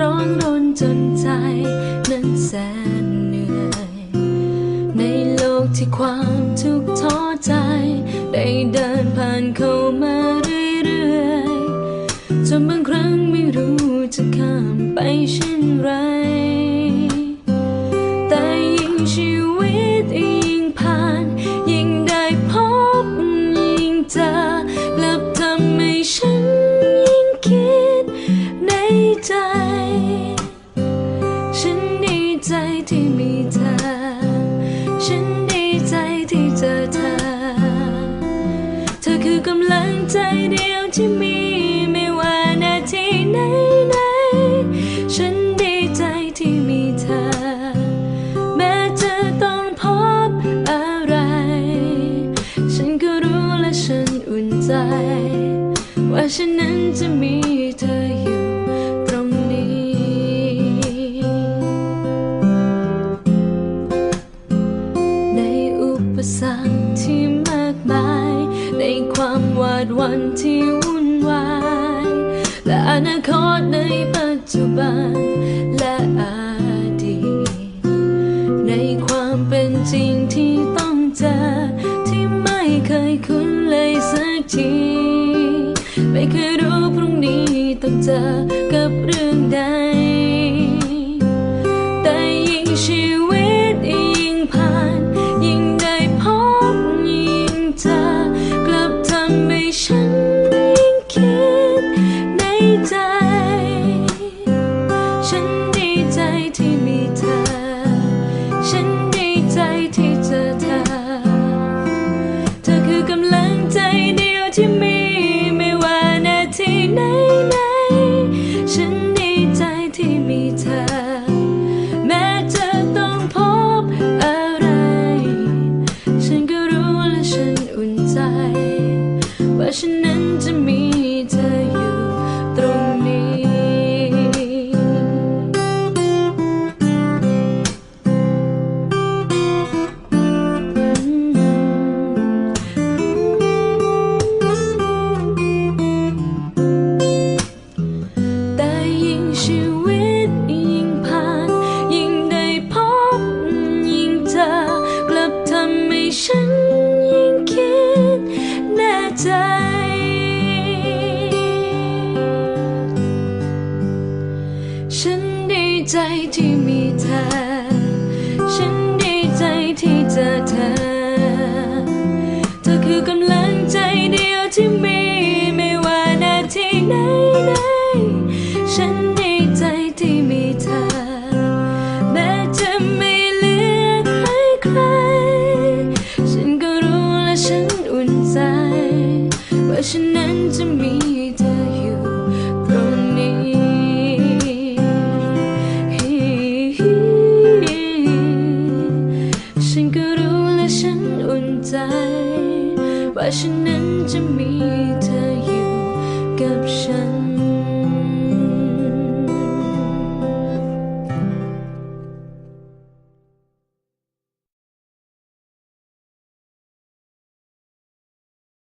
ร้อนรนจนใจนั้นแสนเหนื่อย ในโลกที่ความทุกข์ท้อใจ ได้เดินผ่านเข้ามาเรื่อยๆจนบางครั้งไม่รู้จะข้ามไปเช่นไร ใจ ว่าฉันนั้นจะมีเธออยู่ตรงนี้ ในอุปสรรคที่มากมาย ในความวาดวันที่วุ่นวาย และอนาคตในปัจจุบัน ไม่เคยรู้พรุ่งนี้ต้องเจอกับเรื่องใด แต่ยิ่งชีวิตยิ่งผ่าน ยิ่งได้พบยิ่งเจอกลับทำให้ฉันยิ่งคิดในใจ ฉันดีใจที่ ว่าฉันนั้นจะมี ที่มีเธอ ฉันดีใจที่เจอเธอ เธอคือกำลังใจเดียวที่มี ไม่ว่านาทีไหนไหนๆฉันดีใจที่มีเธอ แม้จะไม่เหลือใครใครๆฉันก็รู้และฉันอุ่นใจ ว่าฉันนั้นจะมี จะมีเธออยู่กับฉัน